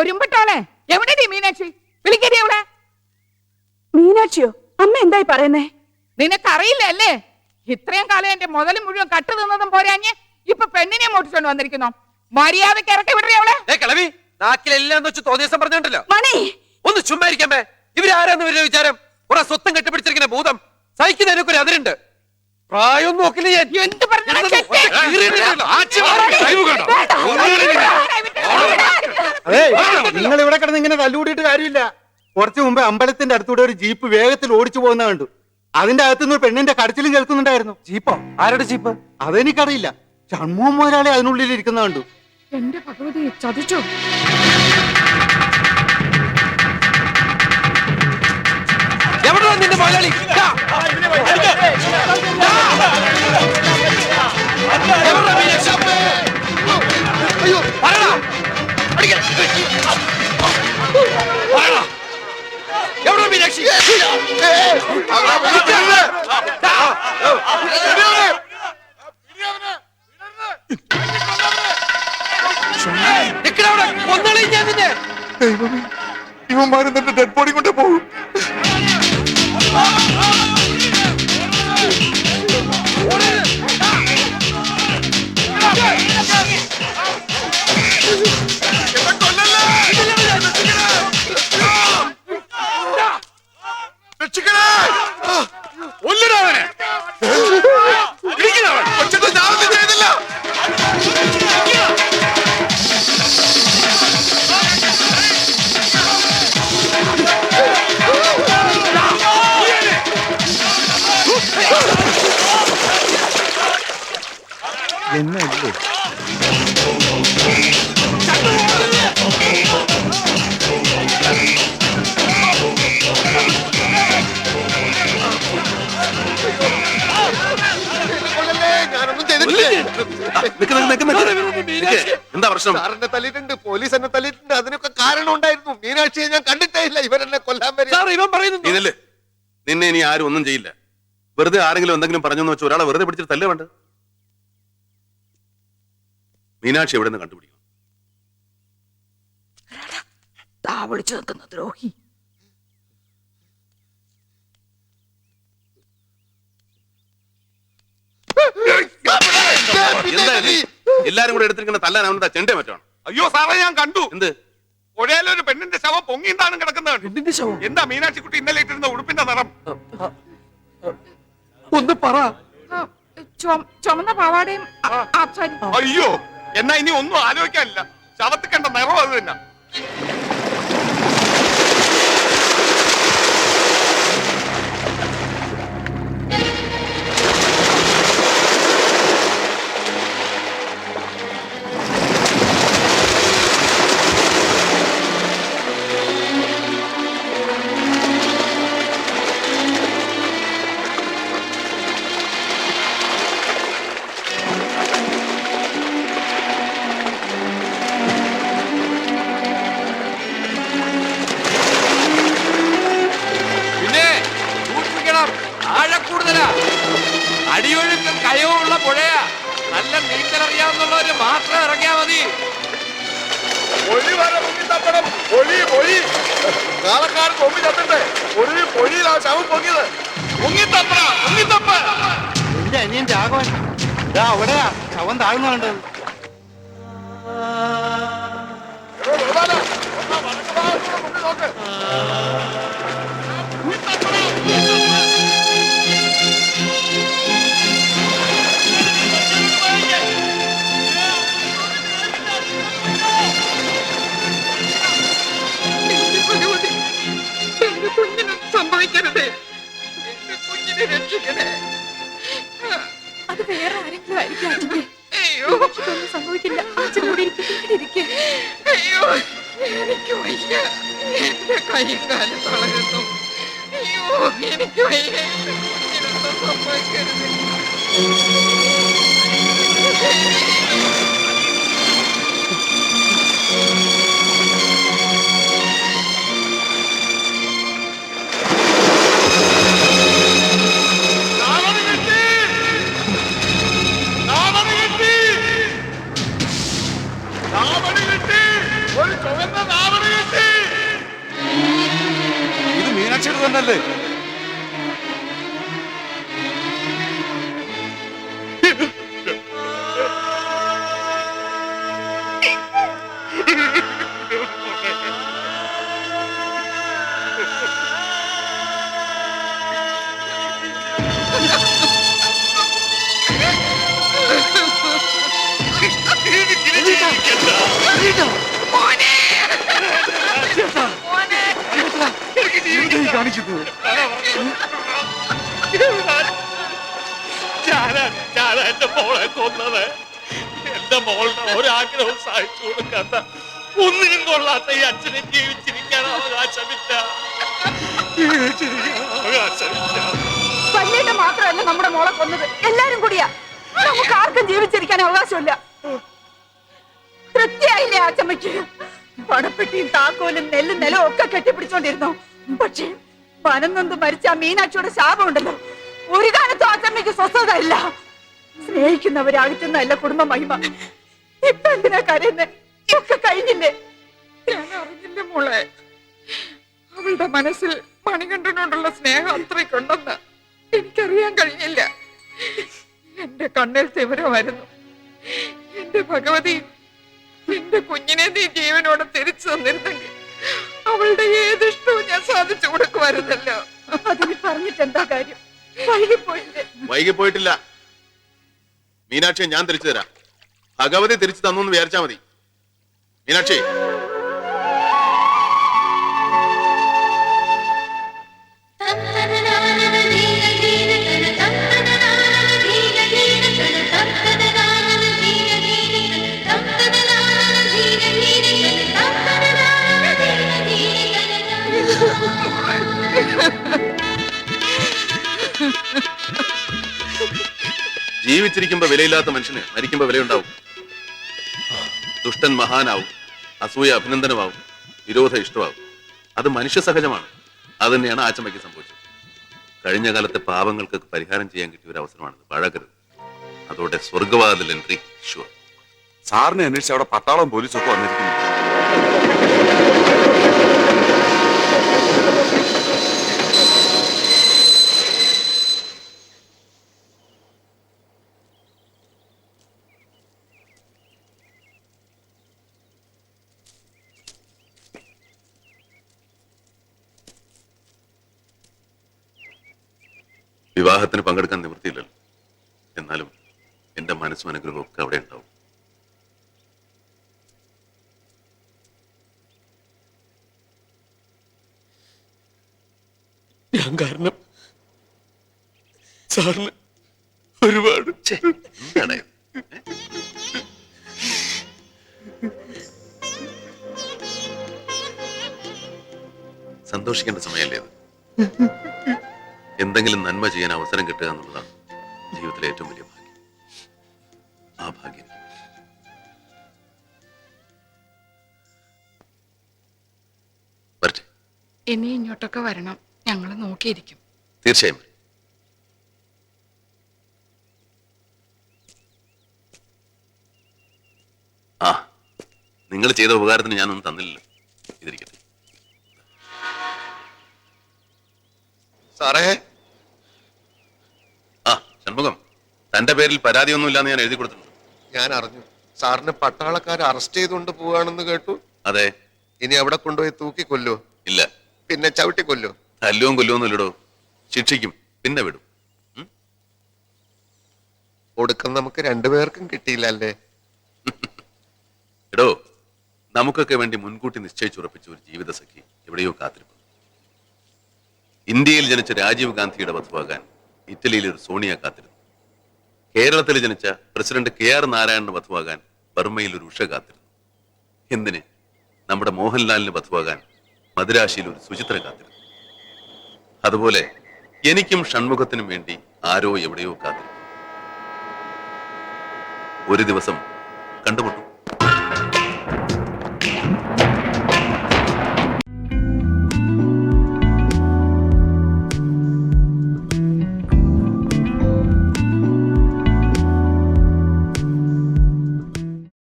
ഒരുമ്പെട്ടോളെ? എവിടെ മീനാക്ഷി? വിളിക്കരി അവളെ മീനാക്ഷിയോ അമ്മ എന്തായി പറയുന്നേ? നിനക്കറിയില്ല അല്ലേ ഇത്രയും കാലം എന്റെ മുതലും മുഴുവൻ കട്ടു തിന്നതും പോരാഞ്ഞ് ഇപ്പൊ പെണ്ണിനെ മോട്ടിച്ചോണ്ട് വന്നിരിക്കുന്നു. മര്യാദയ്ക്ക് ഇറക്കി വിടറി അവളെ. ഏ കിളവി നാക്കിലെല്ലാം വെച്ച് തോന്നിയ ദിവസം പറഞ്ഞിട്ടല്ലോ മണി. ഒന്ന് ഇവരാരാന്ന് ഇവരുടെ വിചാരം? കുറെ സ്വത്തം കെട്ടിപ്പിടിച്ചിരിക്കുന്ന ഭൂതം. സഹിക്കുന്നതിനൊക്കെ ഒരു അതിരുണ്ട്. പ്രായം നോക്കില്ല ഞാൻ. എന്ത് പറഞ്ഞാലും അതെ നിങ്ങൾ ഇവിടെ കിടന്ന് ഇങ്ങനെ തല്ലുകൂടിയിട്ട് കാര്യമില്ല. കുറച്ചു മുമ്പ് അമ്പലത്തിന്റെ അടുത്തൂടെ ഒരു ജീപ്പ് വേഗത്തിൽ ഓടിച്ചു പോകുന്ന കണ്ടു. അതിന്റെ അകത്തുനിന്ന് ഒരു പെണ്ണിന്റെ കടച്ചിലും കേൾക്കുന്നുണ്ടായിരുന്നു. ജീപ്പോ? ആരുടെ ജീപ്പ്? അതെനിക്കറിയില്ല. ഷൺമുഖം മുതലാളി അതിനുള്ളിൽ ഇരിക്കുന്ന കണ്ടു. എന്റെ ഭഗവതി ചതിച്ചു? എവിടെ നിന്റെ മുതലാളി? ദാ. നിന്നെ. ഇവന്മാരും തന്റെ ഡെഡ് ബോഡി കൊണ്ട് പോകും എന്നല്ലേ എന്താ പ്രശ്നം? സാറിനെ തല്ലിയിട്ടുണ്ട് പോലീസ് എന്നെ തല്ലിയിട്ടുണ്ട് അതിനൊക്കെ കാരണം ഉണ്ടായിരുന്നു. മീനാക്ഷിയെ ഞാൻ കണ്ടിട്ടേ ഇല്ല ഇവരെന്നെ കൊല്ലാൻ വരെ. സാർ ഇവൻ പറയുന്നു നിന്നെ ഇനി ആരും ഒന്നും ചെയ്യില്ല. വെറുതെ ആരെങ്കിലും എന്തെങ്കിലും പറഞ്ഞെന്ന് വെച്ചാൽ ഒരാളെ വെറുതെ പിടിച്ചിട്ട് തല്ലേ വേണ്ട. മീനാക്ഷി എവിടെ നിന്ന് കണ്ടുപിടിക്കും താ നിൽക്കുന്ന ദ്രോഹി. എന്താ? എല്ലാരും കൂടെ എടുത്തിരിക്കുന്ന തല്ലാൻ അവനെന്താ ചെണ്ടേ മറ്റാണ് അയ്യോ സാറേ ഞാൻ കണ്ടു. എന്ത്? പുഴയിലൊരു പെണ്ണിന്റെ ശവം പൊങ്ങിന്താണ് കിടക്കുന്നത്? പെണ്ണിന്റെ ശവം? എന്താ മീനാക്ഷി കുട്ടി ഇന്നലെ ഇട്ടിരുന്ന ഉടുപ്പിന്റെ നിറം? ഒന്ന് പറ. ചുമന്ന പാവാടയും അയ്യോ എന്നാ ഇനി ഒന്നും ആലോചിക്കാനില്ല. ശവത്തിൽ കണ്ട നിറം അത് തന്നെ. ഒഴി ഒഴി കാലക്കാരൻ പൊങ്ങി തപ്പണ്ടേ ഒരു പൊഴിയിലാ ശവം പൊങ്ങിയത്. പൊങ്ങി തപ്പണ പൊങ്ങി തപ്പ എന്റെ അനിയൻ രാഘവൻ. ഇതാ അവിടെയാ. ശവം താഴ്ന്നു കണ്ടത്. നോക്ക് രക്ഷിക്കണേ. അത് വേറെ ആരെങ്കിലും ആയിരിക്കും അച്ഛനെ അയ്യോ. ഒന്നും സംഭവിക്കില്ല. അച്ഛൻ കൂടി ഇരിക്കേ. അയ്യോ. എനിക്ക് വയ്യ. എന്റെ കൈയും കാലും തളരുന്നു. അയ്യോ. എനിക്ക് വയ്യ. സംഭവിക്കരുത്. ഇത് മീനാക്ഷിയുടെ തന്നെയല്ലേ ഞാനാണ് ഞാനാ എന്റെ മോളെ കൊന്നത്. എന്റെ മോളുടെ ഒരാഗ്രഹവും സാധിച്ചു കൊടുക്കാത്ത ഒന്നിനും കൊള്ളാത്ത ഈ അച്ഛനെ ജീവിച്ചിരിക്കാൻ അവകാശമില്ല. വല്യേട്ട മാത്രമല്ല നമ്മുടെ മോളെ കൊന്നത്. എല്ലാരും കൂടിയാ. നമുക്ക് ആർക്കും ജീവിച്ചിരിക്കാൻ അവകാശമില്ല. തൃപ്തിയായില്ലേ ചമ്മയ്ക്ക് പണപ്പെട്ടിയും താക്കോലും നെല്ലും നിലവും ഒക്കെ കെട്ടിപ്പിടിച്ചോണ്ടിരുന്നു? പക്ഷേ പനം നൊന്ത് മരിച്ച മീനാക്ഷിയുടെ ശാപമുണ്ടല്ലോ. ഒരു കാലത്തും അച്ചമ്മയ്ക്ക് സ്വസ്ഥത ഇല്ല. സ്നേഹിക്കുന്നവരാകുന്നതല്ല കുടുംബ മഹിമ. ഇപ്പൊ എന്തിനാ കരയുന്നേ? ഒക്കെ കഴിഞ്ഞില്ലേ? ഞാൻ അറിഞ്ഞില്ല മോളെ? അവളുടെ മനസ്സിൽ മണികണ്ഠനോടുള്ള സ്നേഹം അത്രയ്ക്കുണ്ടെന്ന് എനിക്കറിയാൻ കഴിഞ്ഞില്ല. എന്റെ കണ്ണിൽ തിവരമായിരുന്നു എന്റെ ഭഗവതി എന്റെ കുഞ്ഞിനെ നീ ജീവനോടെ തിരിച്ചു തന്നിരുന്നെങ്കിൽ അവളുടെ ഞാൻ സാധിച്ചു കൊടുക്കുമായിരുന്നല്ലോ. അതിന് പറഞ്ഞിട്ട് എന്താ കാര്യം വൈകിപ്പോയില്ലേ വൈകി പോയിട്ടില്ല. മീനാക്ഷിയെ ഞാൻ തിരിച്ചു തരാം. ഭഗവതി തിരിച്ചു തന്നു എന്ന് വിചാരിച്ചാ മതി. മീനാക്ഷി ജീവിച്ചിരിക്കുമ്പോ വിലയില്ലാത്ത മനുഷ്യന് മരിക്കുമ്പോ വിലയുണ്ടാവും. ദുഷ്ടൻ മഹാനാവും അസൂയ അഭിനന്ദനമാവും വിരോധ ഇഷ്ടമാവും. അത് മനുഷ്യ സഹജമാണ്. അത് തന്നെയാണ് ആച്ചമ്മയ്ക്ക് സംഭവിച്ചത്. കഴിഞ്ഞ കാലത്തെ പാപങ്ങൾക്ക് പരിഹാരം ചെയ്യാൻ കിട്ടിയ ഒരു അവസരമാണിത്. പഴകരുത് അതോടെ സ്വർഗവാതിൽ എൻട്രി ഷുവർ. സാറിനെ അന്വേഷിച്ച് അവിടെ പട്ടാളം പോലീസൊക്കെ വന്നിരിക്കുന്നു. വിവാഹത്തിന് പങ്കെടുക്കാൻ നിവൃത്തിയില്ലല്ലോ. എന്നാലും എന്റെ മനസ്സും അനുഗ്രഹവും ഒക്കെ അവിടെ ഉണ്ടാവും. ഞാൻ കാരണം സാറിന് ഒരുപാട് സന്തോഷിക്കേണ്ട സമയമല്ലേ ഇത് എന്തെങ്കിലും നന്മ ചെയ്യാൻ അവസരം കിട്ടുക എന്നുള്ളതാണ് ജീവിതത്തിലെ ഏറ്റവും വലിയ ഭാഗ്യം. ആ ഭാഗ്യം. വരട്ടെ. ഇനി ഇങ്ങോട്ടൊക്കെ വരണം. ഞങ്ങൾ നോക്കിയിരിക്കും. തീർച്ചയായും. ആ നിങ്ങൾ ചെയ്ത ഉപകാരത്തിന് ഞാനൊന്നും തന്നില്ല ഇതിരിക്കട്ടെ. സാറേ ആ ഷൺമുഖം തന്റെ പേരിൽ പരാതിയൊന്നുമില്ലാന്ന് ഞാൻ എഴുതി കൊടുത്തിട്ടുണ്ട്. ഞാൻ അറിഞ്ഞു. സാറിന് പട്ടാളക്കാർ അറസ്റ്റ് ചെയ്തുകൊണ്ട് പോവാണെന്ന് കേട്ടു. അതെ. ഇനി അവിടെ കൊണ്ടുപോയി തൂക്കി കൊല്ലോ. ഇല്ല. പിന്നെ ചവിട്ടി കൊല്ലോ. തല്ലുവും കൊല്ലുവൊന്നും ഇല്ലടോ ശിക്ഷിക്കും. പിന്നെ വിടും. ഒടുക്കം നമുക്ക് രണ്ടുപേർക്കും കിട്ടിയില്ല അല്ലേ എടോ നമുക്കൊക്കെ വേണ്ടി മുൻകൂട്ടി നിശ്ചയിച്ചുറപ്പിച്ച ഒരു ജീവിത സഖി എവിടെയോ കാത്തിരിക്കുന്നു ഇന്ത്യയിൽ ജനിച്ച രാജീവ് ഗാന്ധിയുടെ വധുവാകാൻ ഇറ്റലിയിൽ ഒരു സോണിയ കാത്തിരുന്നു. കേരളത്തിൽ ജനിച്ച പ്രസിഡന്റ് കെ ആർ നാരായണന് വധുവാകാൻ ബർമ്മയിൽ ഒരു ഉഷ കാത്തിരുന്നു. എന്തിന്? നമ്മുടെ മോഹൻലാലിന് വധുവാകാൻ മദുരാശിയിൽ ഒരു സുചിത്ര കാത്തിരുന്നു. അതുപോലെ എനിക്കും ഷൺമുഖത്തിനും വേണ്ടി ആരോ എവിടെയോ കാത്തിരുന്നു ഒരു ദിവസം കണ്ടുമുട്ടും.